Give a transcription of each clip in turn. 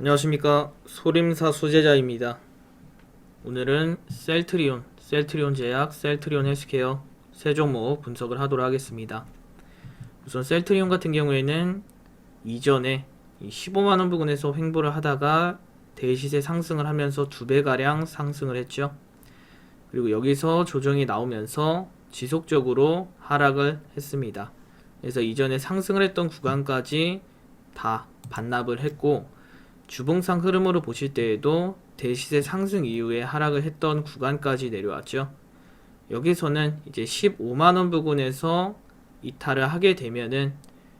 안녕하십니까 소림사 소재자입니다. 오늘은 셀트리온, 셀트리온 제약, 셀트리온 헬스케어 세 종목 분석을 하도록 하겠습니다. 우선 셀트리온 같은 경우에는 이전에 이 15만원 부근에서 횡보를 하다가 대시세 상승을 하면서 두 배가량 상승을 했죠. 그리고 여기서 조정이 나오면서 지속적으로 하락을 했습니다. 그래서 이전에 상승을 했던 구간까지 다 반납을 했고 주봉상 흐름으로 보실 때에도 대시세 상승 이후에 하락을 했던 구간까지 내려왔죠. 여기서는 이제 15만원 부근에서 이탈을 하게 되면은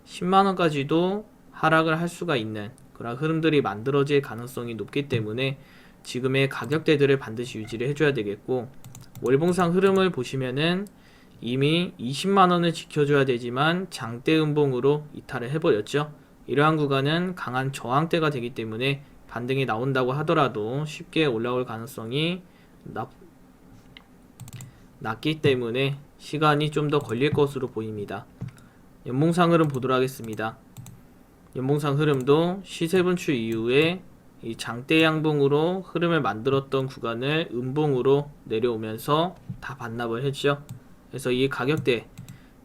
10만원까지도 하락을 할 수가 있는 그런 흐름들이 만들어질 가능성이 높기 때문에 지금의 가격대들을 반드시 유지를 해줘야 되겠고 월봉상 흐름을 보시면은 이미 20만원을 지켜줘야 되지만 장대 음봉으로 이탈을 해버렸죠. 이러한 구간은 강한 저항대가 되기 때문에 반등이 나온다고 하더라도 쉽게 올라올 가능성이 낮, 낮기 때문에 시간이 좀 더 걸릴 것으로 보입니다. 연봉상 흐름 보도록 하겠습니다. 연봉상 흐름도 시세 분출 이후에 이 장대 양봉으로 흐름을 만들었던 구간을 음봉으로 내려오면서 다 반납을 했죠. 그래서 이 가격대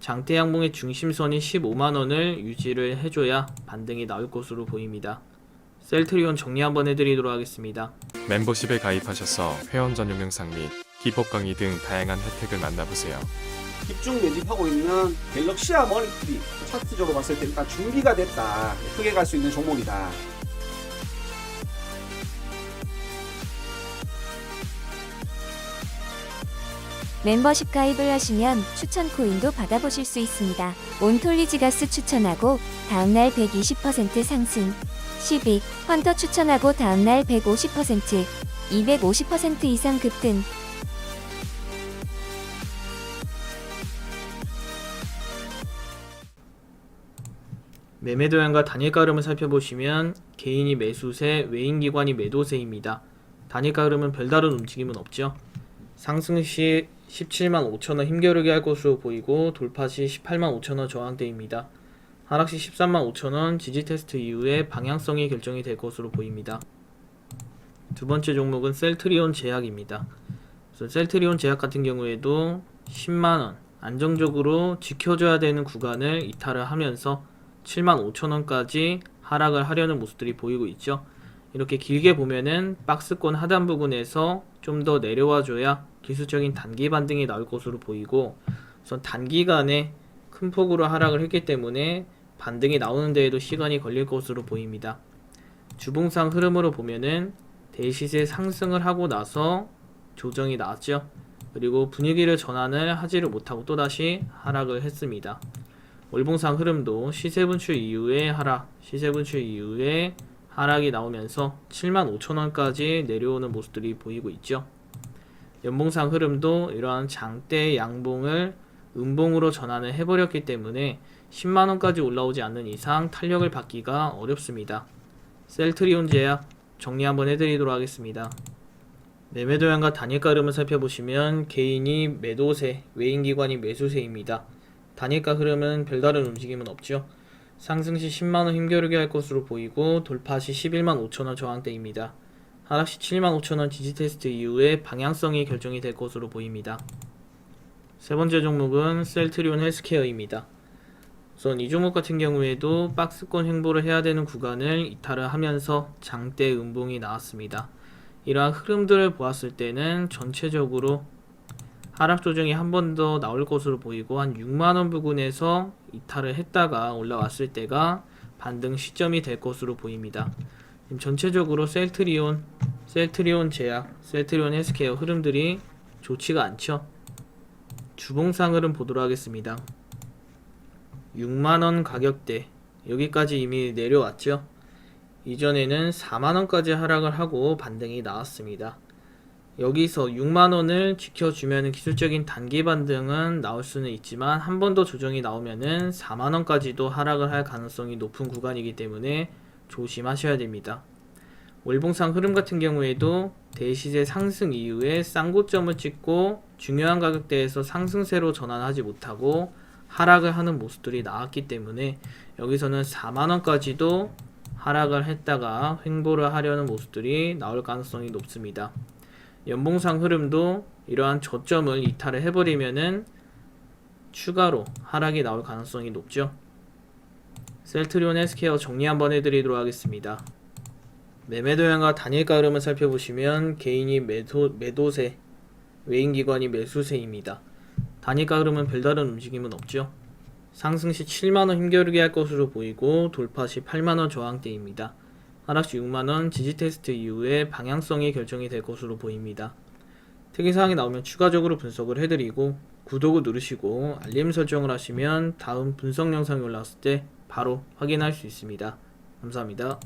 장대 양봉의 중심선이 15만원을 유지를 해줘야 반등이 나올 것으로 보입니다. 셀트리온 정리 한번 해드리도록 하겠습니다. 멤버십에 가입하셔서 회원 전용 영상 및 기법 강의 등 다양한 혜택을 만나보세요. 집중 매집하고 있는 갤럭시아 머니트리 차트적으로 봤을 때 일단 준비가 됐다 크게 갈 수 있는 종목이다 멤버십 가입을 하시면 추천 코인도 받아보실 수 있습니다. 온톨리지가스 추천하고 다음날 120% 상승. 12. 헌터 추천하고 다음날 150%, 250% 이상 급등. 매매 도형과 단일가 흐름을 살펴보시면 개인이 매수세, 외인 기관이 매도세입니다. 단일가 흐름은 별다른 움직임은 없죠. 상승 시 17만 5천원 힘겨루게 할 것으로 보이고 돌파 시 18만 5천원 저항대입니다. 하락 시 13만 5천원 지지 테스트 이후에 방향성이 결정이 될 것으로 보입니다. 두 번째 종목은 셀트리온 제약입니다. 셀트리온 제약 같은 경우에도 10만원 안정적으로 지켜줘야 되는 구간을 이탈을 하면서 7만 5천원까지 하락을 하려는 모습들이 보이고 있죠. 이렇게 길게 보면은 박스권 하단 부분에서 좀 더 내려와 줘야 기술적인 단기 반등이 나올 것으로 보이고 우선 단기간에 큰 폭으로 하락을 했기 때문에 반등이 나오는 데에도 시간이 걸릴 것으로 보입니다. 주봉상 흐름으로 보면은 대시세 상승을 하고 나서 조정이 나왔죠. 그리고 분위기를 전환을 하지를 못하고 또다시 하락을 했습니다. 월봉상 흐름도 시세 분출 이후에 하락, 시세 분출 이후에 하락이 나오면서 75,000원까지 내려오는 모습들이 보이고 있죠. 연봉상 흐름도 이러한 장대 양봉을 음봉으로 전환을 해버렸기 때문에 10만원까지 올라오지 않는 이상 탄력을 받기가 어렵습니다. 셀트리온 제약 정리 한번 해드리도록 하겠습니다. 매매 도형과 단일가 흐름을 살펴보시면 개인이 매도세, 외인기관이 매수세입니다. 단일가 흐름은 별다른 움직임은 없죠. 상승 시 10만원 힘겨루게 할 것으로 보이고 돌파 시 11만 5천원 저항대입니다. 하락 시 7만 5천원 지지 테스트 이후에 방향성이 결정이 될 것으로 보입니다. 세 번째 종목은 셀트리온 헬스케어입니다. 우선 이 종목 같은 경우에도 박스권 횡보를 해야 되는 구간을 이탈을 하면서 장대 음봉이 나왔습니다. 이러한 흐름들을 보았을 때는 전체적으로 하락 조정이 한 번 더 나올 것으로 보이고 한 6만원 부근에서 이탈을 했다가 올라왔을 때가 반등 시점이 될 것으로 보입니다. 지금 전체적으로 셀트리온, 셀트리온 제약, 셀트리온 헬스케어 흐름들이 좋지가 않죠. 주봉상 흐름 보도록 하겠습니다. 6만원 가격대 여기까지 이미 내려왔죠. 이전에는 4만원까지 하락을 하고 반등이 나왔습니다. 여기서 6만원을 지켜주면 기술적인 단기 반등은 나올 수는 있지만 한 번 더 조정이 나오면 은 4만원까지도 하락을 할 가능성이 높은 구간이기 때문에 조심하셔야 됩니다. 월봉상 흐름 같은 경우에도 대시세 상승 이후에 쌍고점을 찍고 중요한 가격대에서 상승세로 전환하지 못하고 하락을 하는 모습들이 나왔기 때문에 여기서는 4만원까지도 하락을 했다가 횡보를 하려는 모습들이 나올 가능성이 높습니다. 연봉상 흐름도 이러한 저점을 이탈을 해버리면은 추가로 하락이 나올 가능성이 높죠. 셀트리온 헬스케어 정리 한번 해드리도록 하겠습니다. 매매 도형과 단일가 흐름을 살펴보시면 개인이 매도, 매도세, 외인기관이 매수세입니다. 단일가 흐름은 별다른 움직임은 없죠. 상승 시 7만원 힘겨루기 할 것으로 보이고 돌파 시 8만원 저항대입니다. 하락 시 6만원 지지 테스트 이후에 방향성이 결정이 될 것으로 보입니다. 특이사항이 나오면 추가적으로 분석을 해드리고 구독을 누르시고 알림 설정을 하시면 다음 분석 영상이 올라왔을 때 바로 확인할 수 있습니다. 감사합니다.